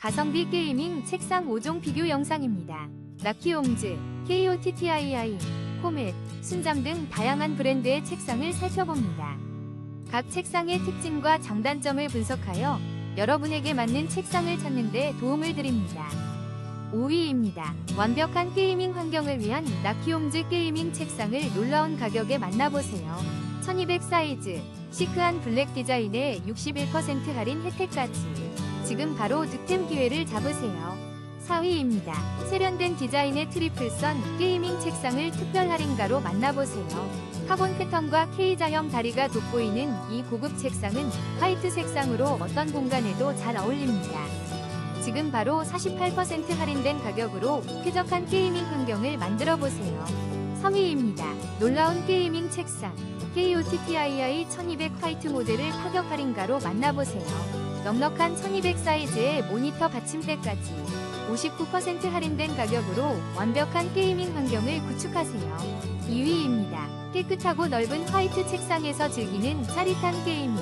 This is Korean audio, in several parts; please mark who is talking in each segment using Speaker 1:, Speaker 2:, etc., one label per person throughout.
Speaker 1: 가성비 게이밍 책상 5종 비교 영상입니다. 라키홈즈, KOTTII, 코멧, 순잠 등 다양한 브랜드의 책상을 살펴봅니다. 각 책상의 특징과 장단점을 분석하여 여러분에게 맞는 책상을 찾는 데 도움을 드립니다. 5위입니다. 완벽한 게이밍 환경을 위한 라키홈즈 게이밍 책상을 놀라운 가격에 만나보세요. 1200 사이즈, 시크한 블랙 디자인에 61% 할인 혜택까지. 지금 바로 득템 기회를 잡으세요. 4위입니다. 세련된 디자인의 트리플선 게이밍 책상을 특별 할인가로 만나보세요. 카본 패턴과 K자형 다리가 돋보이는 이 고급 책상은 화이트 색상으로 어떤 공간에도 잘 어울립니다. 지금 바로 48% 할인된 가격으로 쾌적한 게이밍 환경을 만들어 보세요. 3위입니다. 놀라운 게이밍 책상 KOTTII 1200 화이트 모델을 파격 할인가로 만나보세요. 넉넉한 1200 사이즈의 모니터 받침대까지 59% 할인된 가격으로 완벽한 게이밍 환경을 구축하세요. 2위입니다. 깨끗하고 넓은 화이트 책상에서 즐기는 짜릿한 게이밍.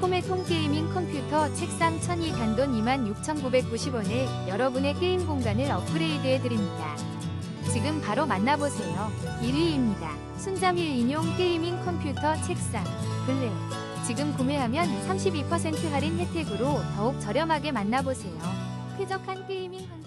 Speaker 1: 홈 게이밍 컴퓨터 책상 1002 단돈 26,990원에 여러분의 게임 공간을 업그레이드해 드립니다. 지금 바로 만나보세요. 1위입니다. 순잠 1인용 게이밍 컴퓨터 책상 블랙. 지금 구매하면 32% 할인 혜택으로 더욱 저렴하게 만나보세요. 쾌적한 게이밍 환경